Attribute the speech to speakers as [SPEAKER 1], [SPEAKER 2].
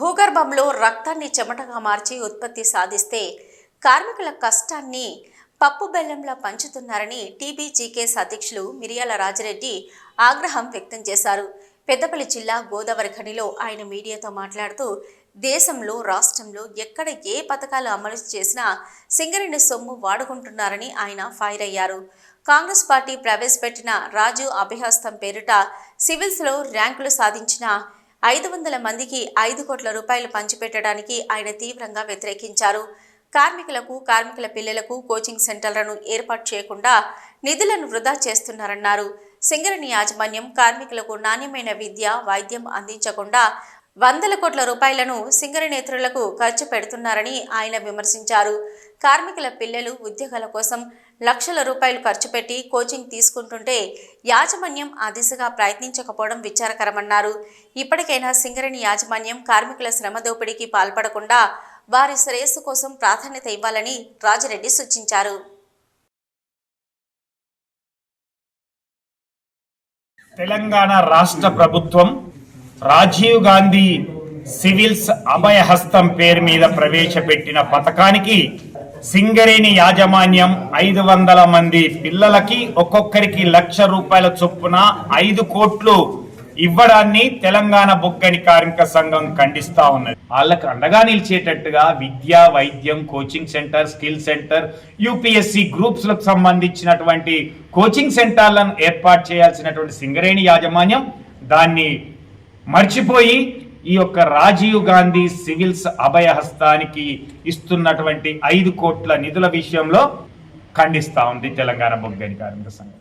[SPEAKER 1] భూగర్భంలో రక్తాన్ని చెమటగా మార్చి ఉత్పత్తి సాధిస్తే కార్మికుల కష్టాన్ని పప్పు బెల్లంలా పంచుతున్నారని టీబీజీకేస్ అధ్యక్షులు మిరియాల రాజిరెడ్డి ఆగ్రహం వ్యక్తం చేశారు. పెద్దపల్లి జిల్లా గోదావరి ఖనిలో ఆయన మీడియాతో మాట్లాడుతూ దేశంలో రాష్ట్రంలో ఎక్కడ ఏ పథకాలు అమలు చేసినా సింగరేణి సొమ్ము వాడుకుంటున్నారని ఆయన ఫైర్ అయ్యారు. కాంగ్రెస్ పార్టీ ప్రవేశపెట్టిన రాజు అభయహస్తం పేరిట సివిల్స్లో ర్యాంకులు సాధించిన ఐదు వందల మందికి ఐదు కోట్ల రూపాయలు పంచిపెట్టడానికి ఆయన తీవ్రంగా వ్యతిరేకించారు. కార్మికులకు కార్మికుల పిల్లలకు కోచింగ్ సెంటర్లను ఏర్పాటు చేయకుండా నిధులను వృధా చేస్తున్నారన్నారు. సింగరణి యాజమాన్యం కార్మికులకు నాణ్యమైన విద్య వైద్యం అందించకుండా వందల కోట్ల రూపాయలను సింగరనేతరులకు ఖర్చు పెడుతున్నారని ఆయన విమర్శించారు. కార్మికుల పిల్లలు ఉద్యోగాల కోసం లక్షల రూపాయలు ఖర్చు పెట్టి కోచింగ్ తీసుకుంటుంటే యాజమాన్యం ఆ దిశగా ప్రయత్నించకపోవడం విచారకరమన్నారు. ఇప్పటికైనా సింగరణి యాజమాన్యం కార్మికుల శ్రమ దోపిడీకి పాల్పడకుండా వారి శ్రేయస్సు కోసం ప్రాధాన్యత ఇవ్వాలని రాజిరెడ్డి సూచించారు.
[SPEAKER 2] తెలంగాణ రాష్ట్ర ప్రభుత్వం రాజీవ్ గాంధీ సివిల్స్ అభయహస్తం పేరు మీద ప్రవేశపెట్టిన పథకానికి సింగరేణి యాజమాన్యం ఐదు వందల మంది పిల్లలకి ఒక్కొక్కరికి లక్ష రూపాయల చొప్పున ఐదు కోట్లు ఇవ్వడాన్ని తెలంగాణ బొగ్గని కార్మిక సంఘం ఖండిస్తా ఉన్నది. వాళ్ళకు అండగా నిలిచేటట్టుగా విద్య వైద్యం coaching centre skill centre UPSC గ్రూప్స్లకు సంబంధించినటువంటి కోచింగ్ సెంటర్లను ఏర్పాటు చేయాల్సినటువంటి సింగరేణి యాజమాన్యం దాన్ని మర్చిపోయి ఈ యొక్క రాజీవ్ గాంధీ సివిల్స్ అభయహస్తానికి ఇస్తున్నటువంటి ఐదు కోట్ల నిధుల విషయంలో ఖండిస్తా ఉంది తెలంగాణ బొగ్గని కార్మిక సంఘం.